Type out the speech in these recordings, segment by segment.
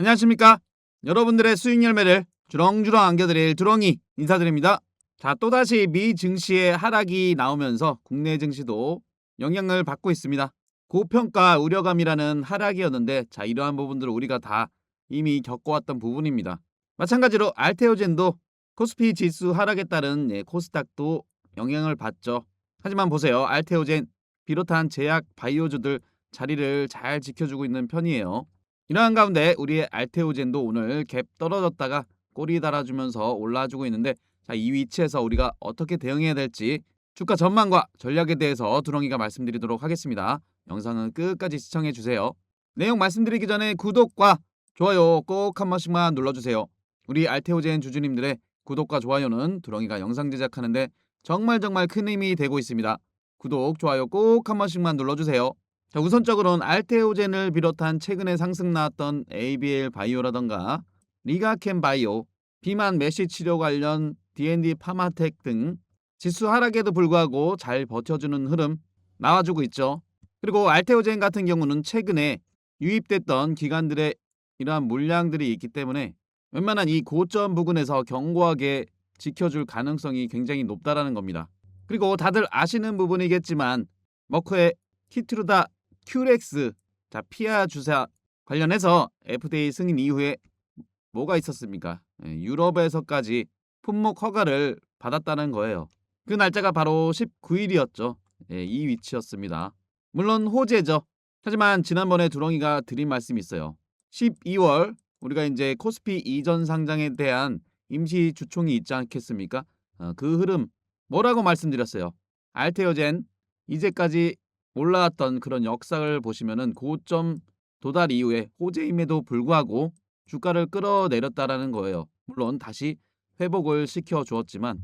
안녕하십니까? 여러분들의 수익 열매를 주렁주렁 안겨드릴 두렁이 인사드립니다. 자, 또다시 미 증시의 하락이 나오면서 국내 증시도 영향을 받고 있습니다. 고평가 우려감이라는 하락이었는데 자, 이러한 부분들을 우리가 다 이미 겪어왔던 부분입니다. 마찬가지로 알테오젠도 코스피 지수 하락에 따른 예, 코스닥도 영향을 받죠. 하지만 보세요. 알테오젠 비롯한 제약 바이오주들 자리를 잘 지켜주고 있는 편이에요. 이러한 가운데 우리의 알테오젠도 오늘 갭 떨어졌다가 꼬리 달아주면서 올라주고 있는데 자, 이 위치에서 우리가 어떻게 대응해야 될지 주가 전망과 전략에 대해서 두렁이가 말씀드리도록 하겠습니다. 영상은 끝까지 시청해 주세요. 내용 말씀드리기 전에 구독과 좋아요 꼭 한 번씩만 눌러주세요. 우리 알테오젠 주주님들의 구독과 좋아요는 두렁이가 영상 제작하는데 정말 정말 큰 힘이 되고 있습니다. 구독, 좋아요 꼭 한 번씩만 눌러주세요. 자, 우선적으로는 알테오젠을 비롯한 최근에 상승 나왔던 ABL 바이오라던가 리가캠 바이오, 비만 메시 치료 관련 D&D 파마텍 등 지수 하락에도 불구하고 잘 버텨주는 흐름 나와주고 있죠. 그리고 알테오젠 같은 경우는 최근에 유입됐던 기관들의 이러한 물량들이 있기 때문에 웬만한 이 고점 부근에서 견고하게 지켜줄 가능성이 굉장히 높다라는 겁니다. 그리고 다들 아시는 부분이겠지만 머크의 키트루다 큐렉스 자 피아 주사 관련해서 FDA 승인 이후에 뭐가 있었습니까? 예, 유럽에서까지 품목 허가를 받았다는 거예요. 그 날짜가 바로 19일이었죠. 예, 이 위치였습니다. 물론 호재죠. 하지만 지난번에 두렁이가 드린 말씀이 있어요. 12월 우리가 이제 코스피 이전 상장에 대한 임시 주총이 있지 않겠습니까? 어, 그 흐름 뭐라고 말씀드렸어요. 알테오젠 이제까지 올라왔던 그런 역사를 보시면은 고점 도달 이후에 호재임에도 불구하고 주가를 끌어내렸다라는 거예요. 물론 다시 회복을 시켜 주었지만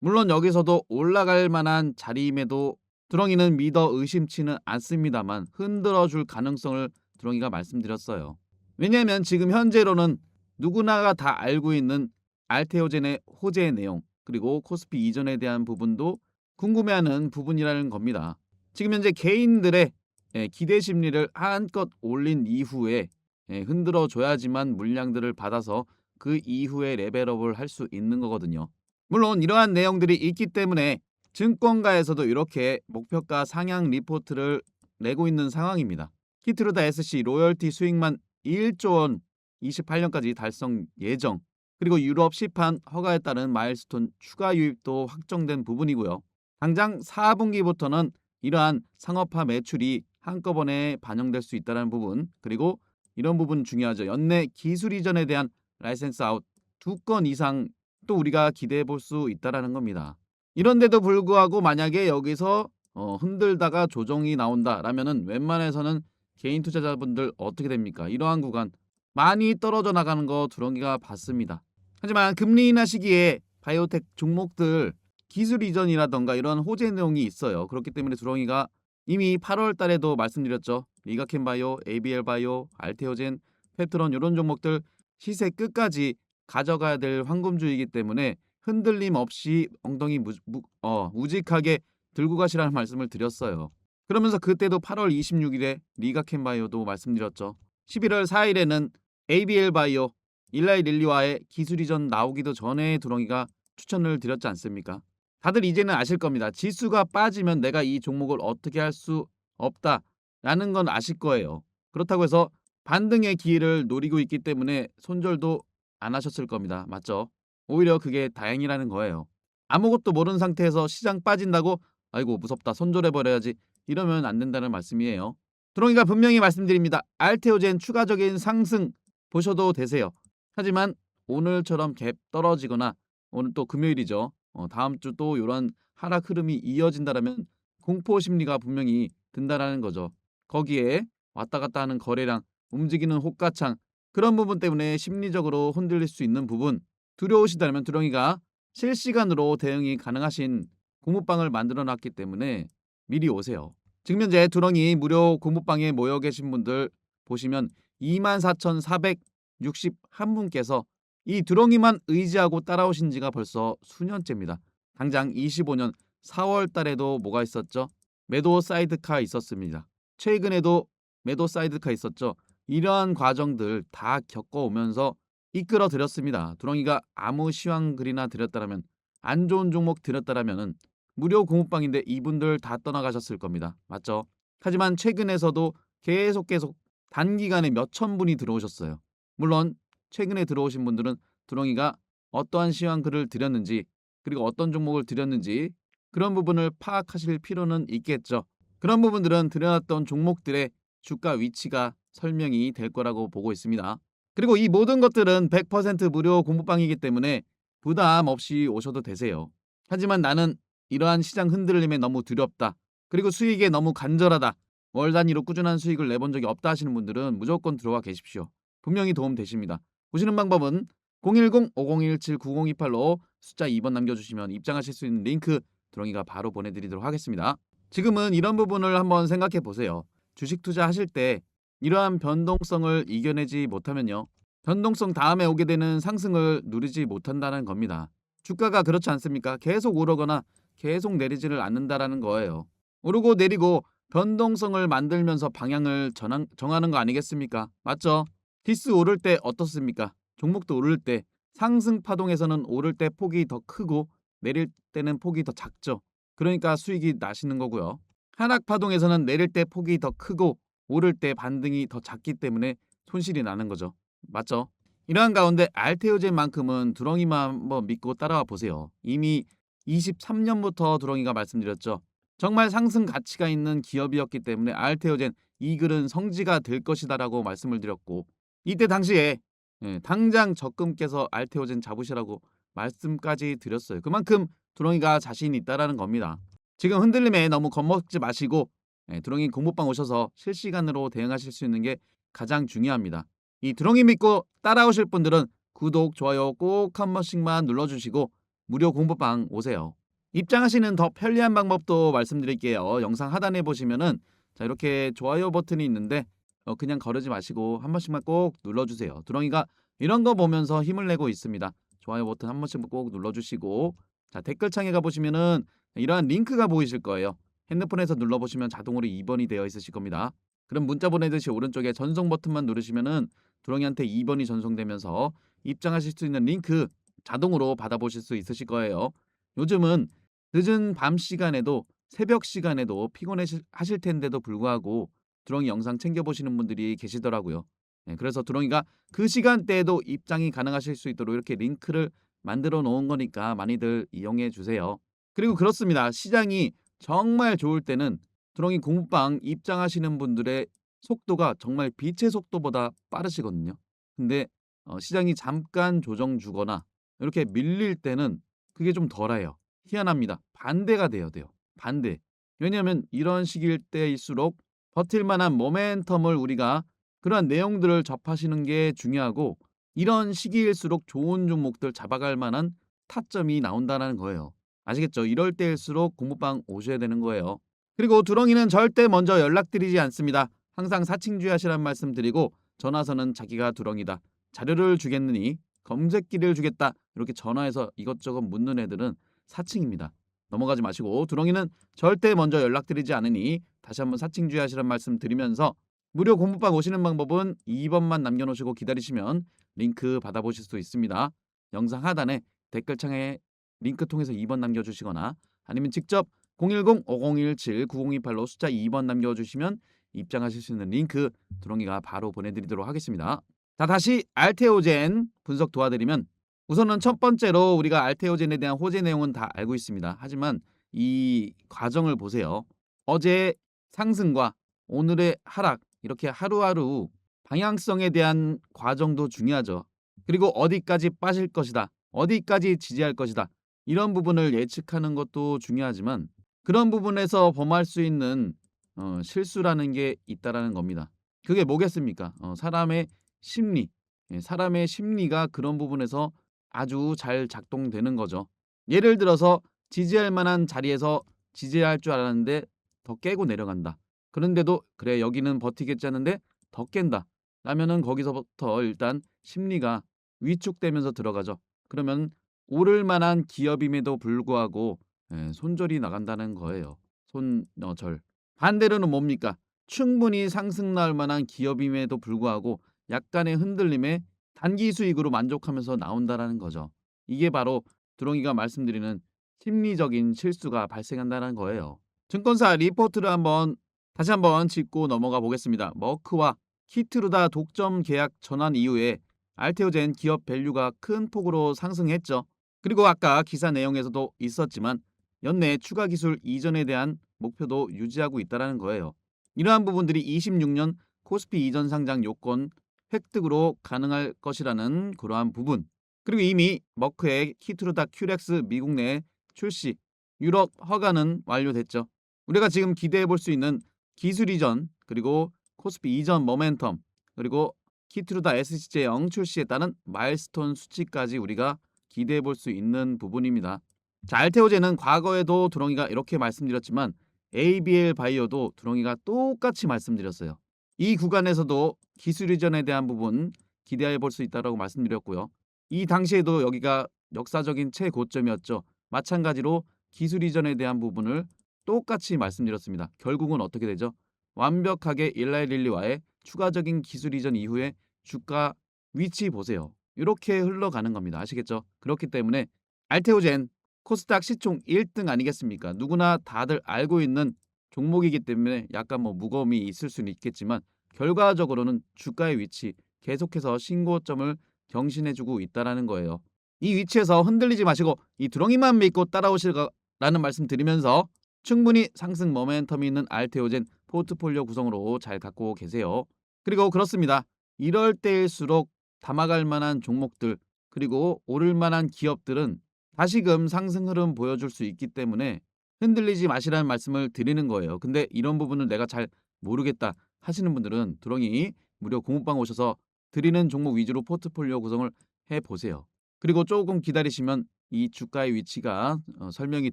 물론 여기서도 올라갈 만한 자리임에도 두렁이는 믿어 의심치는 않습니다만 흔들어 줄 가능성을 두렁이가 말씀드렸어요. 왜냐하면 지금 현재로는 누구나가 다 알고 있는 알테오젠의 호재의 내용 그리고 코스피 이전에 대한 부분도 궁금해하는 부분이라는 겁니다. 지금 현재 개인들의 예, 기대 심리를 한껏 올린 이후에 예, 흔들어 줘야지만 물량들을 받아서 그 이후에 레벨업을 할 수 있는 거거든요. 물론 이러한 내용들이 있기 때문에 증권가에서도 이렇게 목표가 상향 리포트를 내고 있는 상황입니다. 키트루다 SC 로열티 수익만 1조 원 28년까지 달성 예정 그리고 유럽 시판 허가에 따른 마일스톤 추가 유입도 확정된 부분이고요. 당장 4분기부터는 이러한 상업화 매출이 한꺼번에 반영될 수 있다는 부분 그리고 이런 부분 중요하죠. 연내 기술 이전에 대한 라이센스 아웃 두 건 이상 또 우리가 기대해 볼 수 있다라는 겁니다. 이런데도 불구하고 만약에 여기서 어, 흔들다가 조정이 나온다라면은 웬만해서는 개인 투자자분들 어떻게 됩니까? 이러한 구간 많이 떨어져 나가는 거 두렁이가 봤습니다. 하지만 금리 인하 시기에 바이오텍 종목들 기술 이전이라던가 이런 호재 내용이 있어요. 그렇기 때문에 두렁이가 이미 8월 달에도 말씀드렸죠. 리가켄 바이오, ABL 바이오, 알테오젠, 페트론 이런 종목들 시세 끝까지 가져가야 될 황금주이기 때문에 흔들림 없이 엉덩이 무, 무, 어, 우직하게 들고 가시라는 말씀을 드렸어요. 그러면서 그때도 8월 26일에 리가켄 바이오도 말씀드렸죠. 11월 4일에는 ABL 바이오, 일라이 릴리와의 기술 이전 나오기도 전에 두렁이가 추천을 드렸지 않습니까? 다들 이제는 아실 겁니다. 지수가 빠지면 내가 이 종목을 어떻게 할 수 없다라는 건 아실 거예요. 그렇다고 해서 반등의 기회를 노리고 있기 때문에 손절도 안 하셨을 겁니다. 맞죠? 오히려 그게 다행이라는 거예요. 아무것도 모르는 상태에서 시장 빠진다고 아이고 무섭다 손절해 버려야지 이러면 안 된다는 말씀이에요. 드롱이가 분명히 말씀드립니다. 알테오젠 추가적인 상승 보셔도 되세요. 하지만 오늘처럼 갭 떨어지거나 오늘 또 금요일이죠. 어, 다음 주 또 이런 하락 흐름이 이어진다라면 공포 심리가 분명히 든다라는 거죠. 거기에 왔다 갔다 하는 거래량, 움직이는 호가창 그런 부분 때문에 심리적으로 흔들릴 수 있는 부분 두려우시다면 두렁이가 실시간으로 대응이 가능하신 공부방을 만들어 놨기 때문에 미리 오세요. 현재 두렁이 무료 공부방에 모여 계신 분들 보시면 24,461분께서 이 두렁이만 의지하고 따라오신 지가 벌써 수년째입니다. 당장 25년 4월 달에도 뭐가 있었죠? 매도 사이드카 있었습니다. 최근에도 매도 사이드카 있었죠. 이러한 과정들 다 겪어오면서 이끌어 드렸습니다. 두렁이가 아무 시황 글이나 드렸다라면 안 좋은 종목 드렸다라면은 무료 공부방인데 이분들 다 떠나가셨을 겁니다. 맞죠? 하지만 최근에서도 계속 계속 단기간에 몇 천 분이 들어오셨어요. 물론 최근에 들어오신 분들은 두렁이가 어떠한 시황 글을 드렸는지 그리고 어떤 종목을 드렸는지 그런 부분을 파악하실 필요는 있겠죠. 그런 부분들은 드려놨던 종목들의 주가 위치가 설명이 될 거라고 보고 있습니다. 그리고 이 모든 것들은 100% 무료 공부방이기 때문에 부담 없이 오셔도 되세요. 하지만 나는 이러한 시장 흔들림에 너무 두렵다. 그리고 수익에 너무 간절하다. 월 단위로 꾸준한 수익을 내본 적이 없다 하시는 분들은 무조건 들어와 계십시오. 분명히 도움 되십니다. 보시는 방법은 010-5017-9028로 숫자 2번 남겨주시면 입장하실 수 있는 링크 두렁이가 바로 보내드리도록 하겠습니다. 지금은 이런 부분을 한번 생각해 보세요. 주식 투자하실 때 이러한 변동성을 이겨내지 못하면요. 변동성 다음에 오게 되는 상승을 누리지 못한다는 겁니다. 주가가 그렇지 않습니까? 계속 오르거나 계속 내리지를 않는다라는 거예요. 오르고 내리고 변동성을 만들면서 방향을 전환, 정하는 거 아니겠습니까? 맞죠? 디스 오를 때 어떻습니까? 종목도 오를 때 상승 파동에서는 오를 때 폭이 더 크고 내릴 때는 폭이 더 작죠. 그러니까 수익이 나시는 거고요. 하락 파동에서는 내릴 때 폭이 더 크고 오를 때 반등이 더 작기 때문에 손실이 나는 거죠. 맞죠? 이러한 가운데 알테오젠만큼은 두렁이만 한번 믿고 따라와 보세요. 이미 23년부터 두렁이가 말씀드렸죠. 정말 상승 가치가 있는 기업이었기 때문에 알테오젠 이 글은 성지가 될 것이다라고 말씀을 드렸고 이때 당시에 예, 당장 적금 깨서 알테오젠 잡으시라고 말씀까지 드렸어요. 그만큼 두렁이가 자신 있다라는 겁니다. 지금 흔들림에 너무 겁먹지 마시고 예, 두렁이 공부방 오셔서 실시간으로 대응하실 수 있는 게 가장 중요합니다. 이 두렁이 믿고 따라오실 분들은 구독, 좋아요 꼭 한 번씩만 눌러주시고 무료 공부방 오세요. 입장하시는 더 편리한 방법도 말씀드릴게요. 영상 하단에 보시면은 자 이렇게 좋아요 버튼이 있는데 어, 그냥 거르지 마시고 한 번씩만 꼭 눌러주세요. 두렁이가 이런 거 보면서 힘을 내고 있습니다. 좋아요 버튼 한 번씩 꼭 눌러주시고 자 댓글창에 가보시면은 이러한 링크가 보이실 거예요. 핸드폰에서 눌러보시면 자동으로 2번이 되어 있으실 겁니다. 그럼 문자 보내듯이 오른쪽에 전송 버튼만 누르시면은 두렁이한테 2번이 전송되면서 입장하실 수 있는 링크 자동으로 받아보실 수 있으실 거예요. 요즘은 늦은 밤 시간에도 새벽 시간에도 피곤하실 텐데도 불구하고 두렁이 영상 챙겨보시는 분들이 계시더라고요. 네, 그래서 두렁이가 그 시간대에도 입장이 가능하실 수 있도록 이렇게 링크를 만들어 놓은 거니까 많이들 이용해 주세요. 그리고 그렇습니다. 시장이 정말 좋을 때는 두렁이 공부방 입장하시는 분들의 속도가 정말 빛의 속도보다 빠르시거든요. 근데 어, 시장이 잠깐 조정 주거나 이렇게 밀릴 때는 그게 좀 덜해요. 희한합니다. 반대가 돼야 돼요. 반대. 왜냐하면 이런 시기일 때일수록 버틸 만한 모멘텀을 우리가 그러한 내용들을 접하시는 게 중요하고 이런 시기일수록 좋은 종목들 잡아갈 만한 타점이 나온다는 거예요. 아시겠죠? 이럴 때일수록 공부방 오셔야 되는 거예요. 그리고 두렁이는 절대 먼저 연락드리지 않습니다. 항상 사칭주의하시란 말씀 드리고 전화서는 자기가 두렁이다. 자료를 주겠느니 검색기를 주겠다. 이렇게 전화해서 이것저것 묻는 애들은 사칭입니다. 넘어가지 마시고 두렁이는 절대 먼저 연락드리지 않으니 다시 한번 사칭 주의하시란 말씀 드리면서 무료 공부방 오시는 방법은 2번만 남겨놓으시고 기다리시면 링크 받아보실 수 있습니다. 영상 하단에 댓글창에 링크 통해서 2번 남겨주시거나 아니면 직접 010-5017-9028로 숫자 2번 남겨주시면 입장하실 수 있는 링크 두렁이가 바로 보내드리도록 하겠습니다. 자 다시 알테오젠 분석 도와드리면 우선은 첫 번째로 우리가 알테오젠에 대한 호재 내용은 다 알고 있습니다. 하지만 이 과정을 보세요. 어제 상승과 오늘의 하락 이렇게 하루하루 방향성에 대한 과정도 중요하죠. 그리고 어디까지 빠질 것이다. 어디까지 지지할 것이다. 이런 부분을 예측하는 것도 중요하지만 그런 부분에서 범할 수 있는 어, 실수라는 게 있다라는 겁니다. 그게 뭐겠습니까? 어, 사람의 심리, 예, 사람의 심리가 그런 부분에서 아주 잘 작동되는 거죠. 예를 들어서 지지할 만한 자리에서 지지할 줄 알았는데 더 깨고 내려간다. 그런데도 그래 여기는 버티겠지 하는데 더 깬다. 라면은 거기서부터 일단 심리가 위축되면서 들어가죠. 그러면 오를 만한 기업임에도 불구하고 예, 손절이 나간다는 거예요. 손절. 반대로는 뭡니까? 충분히 상승 나올 만한 기업임에도 불구하고 약간의 흔들림에 단기 수익으로 만족하면서 나온다라는 거죠. 이게 바로 드롱이가 말씀드리는 심리적인 실수가 발생한다는 거예요. 증권사 리포트를 한번 다시 한번 짚고 넘어가 보겠습니다. 머크와 키트루다 독점 계약 전환 이후에 알테오젠 기업 밸류가 큰 폭으로 상승했죠. 그리고 아까 기사 내용에서도 있었지만 연내 추가 기술 이전에 대한 목표도 유지하고 있다는 거예요. 이러한 부분들이 26년 코스피 이전 상장 요건 획득으로 가능할 것이라는 그러한 부분. 그리고 이미 머크의 키트루다 큐렉스 미국 내 출시, 유럽 허가는 완료됐죠. 우리가 지금 기대해 볼 수 있는 기술 이전, 그리고 코스피 이전 모멘텀, 그리고 키트루다 SCJ0 출시에 따른 마일스톤 수치까지 우리가 기대해 볼 수 있는 부분입니다. 자, 알테오제는 과거에도 두렁이가 이렇게 말씀드렸지만 ABL 바이오도 두렁이가 똑같이 말씀드렸어요. 이 구간에서도 기술 이전에 대한 부분 기대해 볼 수 있다고 말씀드렸고요. 이 당시에도 여기가 역사적인 최고점이었죠. 마찬가지로 기술 이전에 대한 부분을 똑같이 말씀드렸습니다. 결국은 어떻게 되죠? 완벽하게 일라이 릴리와의 추가적인 기술 이전 이후에 주가 위치 보세요. 이렇게 흘러가는 겁니다. 아시겠죠? 그렇기 때문에 알테오젠 코스닥 시총 1등 아니겠습니까? 누구나 다들 알고 있는 종목이기 때문에 약간 뭐 무거움이 있을 수는 있겠지만 결과적으로는 주가의 위치 계속해서 신고점을 경신해주고 있다라는 거예요. 이 위치에서 흔들리지 마시고 이 두렁이만 믿고 따라오시라는 말씀 드리면서 충분히 상승 모멘텀이 있는 알테오젠 포트폴리오 구성으로 잘 갖고 계세요. 그리고 그렇습니다. 이럴 때일수록 담아갈 만한 종목들 그리고 오를 만한 기업들은 다시금 상승 흐름 보여줄 수 있기 때문에 흔들리지 마시라는 말씀을 드리는 거예요. 근데 이런 부분을 내가 잘 모르겠다 하시는 분들은 두렁이 무료 공부방 오셔서 드리는 종목 위주로 포트폴리오 구성을 해 보세요. 그리고 조금 기다리시면 이 주가의 위치가 어, 설명이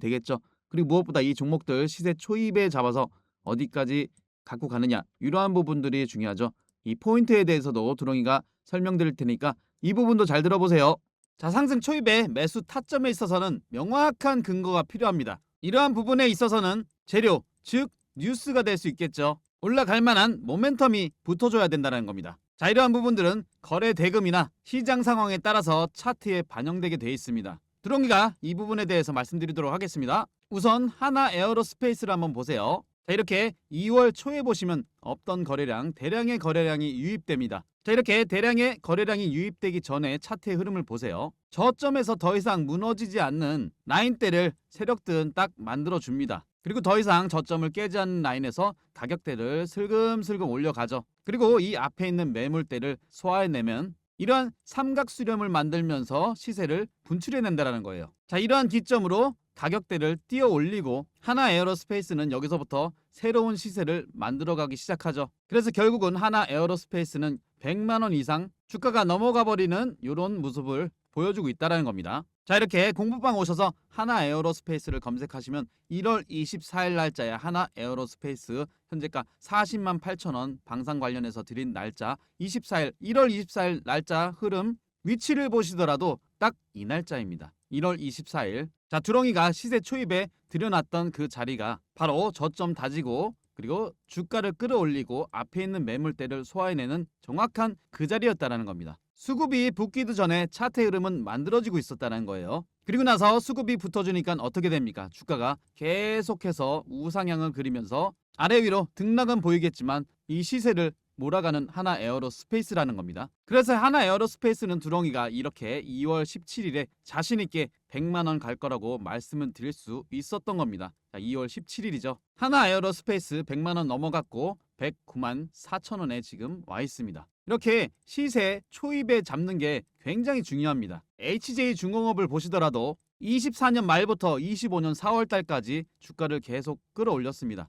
되겠죠. 그리고 무엇보다 이 종목들 시세 초입에 잡아서 어디까지 갖고 가느냐 이러한 부분들이 중요하죠. 이 포인트에 대해서도 두렁이가 설명드릴 테니까 이 부분도 잘 들어보세요. 자 상승 초입에 매수 타점에 있어서는 명확한 근거가 필요합니다. 이러한 부분에 있어서는 재료 즉 뉴스가 될 수 있겠죠. 올라갈 만한 모멘텀이 붙어줘야 된다는 겁니다. 자 이러한 부분들은 거래 대금이나 시장 상황에 따라서 차트에 반영되게 돼 있습니다. 드롱이가 이 부분에 대해서 말씀드리도록 하겠습니다. 우선 하나 에어로스페이스를 한번 보세요. 자 이렇게 2월 초에 보시면 없던 거래량, 대량의 거래량이 유입됩니다. 자 이렇게 대량의 거래량이 유입되기 전에 차트의 흐름을 보세요. 저점에서 더 이상 무너지지 않는 라인대를 세력들은 딱 만들어 줍니다. 그리고 더 이상 저점을 깨지 않는 라인에서 가격대를 슬금슬금 올려가죠. 그리고 이 앞에 있는 매물대를 소화해내면 이러한 삼각 수렴을 만들면서 시세를 분출해낸다라는 거예요. 자, 이러한 기점으로 가격대를 띄어 올리고 하나 에어로스페이스는 여기서부터 새로운 시세를 만들어가기 시작하죠. 그래서 결국은 하나 에어로스페이스는 100만 원 이상 주가가 넘어가 버리는 이런 모습을 보여주고 있다는 겁니다. 자 이렇게 공부방 오셔서 하나 에어로스페이스를 검색하시면 1월 24일 날짜에 하나 에어로스페이스 현재가 40만 8천 원 방산 관련해서 드린 날짜 24일 1월 24일 날짜 흐름 위치를 보시더라도 딱 이 날짜입니다. 1월 24일 자 두렁이가 시세 초입에 들여놨던 그 자리가 바로 저점 다지고 그리고 주가를 끌어올리고 앞에 있는 매물대를 소화해내는 정확한 그 자리였다라는 겁니다. 수급이 붙기도 전에 차트 흐름은 만들어지고 있었다는 거예요. 그리고 나서 수급이 붙어주니까 어떻게 됩니까? 주가가 계속해서 우상향을 그리면서 아래 위로 등락은 보이겠지만 이 시세를 몰아가는 하나 에어로스페이스라는 겁니다. 그래서 하나 에어로스페이스는 두렁이가 이렇게 2월 17일에 자신 있게 100만 원 갈 거라고 말씀을 드릴 수 있었던 겁니다. 자, 2월 17일이죠. 하나 에어로스페이스 100만 원 넘어갔고 109만 4천 원에 지금 와 있습니다. 이렇게 시세 초입에 잡는 게 굉장히 중요합니다. HJ 중공업을 보시더라도 24년 말부터 25년 4월 달까지 주가를 계속 끌어올렸습니다.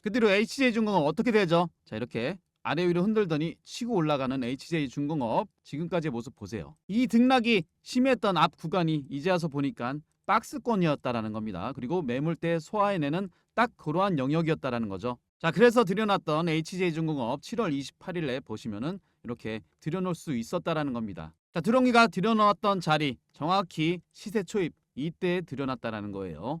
그대로 HJ중공업 어떻게 되죠? 자 이렇게 아래 위로 흔들더니 치고 올라가는 HJ중공업 지금까지의 모습 보세요. 이 등락이 심했던 앞 구간이 이제 와서 보니까 박스권이었다라는 겁니다. 그리고 매물대 소화해내는 딱 그러한 영역이었다라는 거죠. 자 그래서 들여놨던 HJ중공업 7월 28일에 보시면은 이렇게 들여놓을 수 있었다라는 겁니다. 자 드롱이가 들여놓았던 자리 정확히 시세 초입 이때 들여놨다라는 거예요.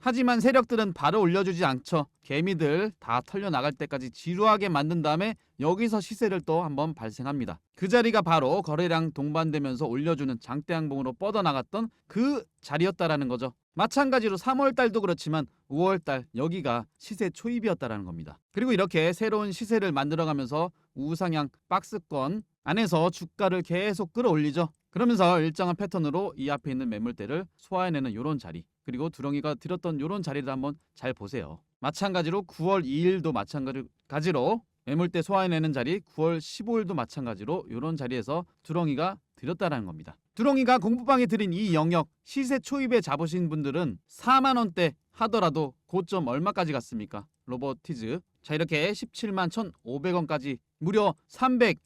하지만 세력들은 바로 올려주지 않죠. 개미들 다 털려 나갈 때까지 지루하게 만든 다음에 여기서 시세를 또 한번 발생합니다. 그 자리가 바로 거래량 동반되면서 올려주는 장대양봉으로 뻗어나갔던 그 자리였다라는 거죠. 마찬가지로 3월 달도 그렇지만 5월 달 여기가 시세 초입이었다라는 겁니다. 그리고 이렇게 새로운 시세를 만들어가면서 우상향 박스권 안에서 주가를 계속 끌어올리죠. 그러면서 일정한 패턴으로 이 앞에 있는 매물대를 소화해내는 이런 자리 그리고 두렁이가 들었던 이런 자리를 한번 잘 보세요. 마찬가지로 9월 2일도 마찬가지로 매물대 소화해내는 자리 9월 15일도 마찬가지로 이런 자리에서 두렁이가 들였다라는 겁니다. 두렁이가 공부방에 들인 이 영역 시세 초입에 잡으신 분들은 4만 원대 하더라도 고점 얼마까지 갔습니까? 로버티즈 자 이렇게 17만 1,500원까지 무려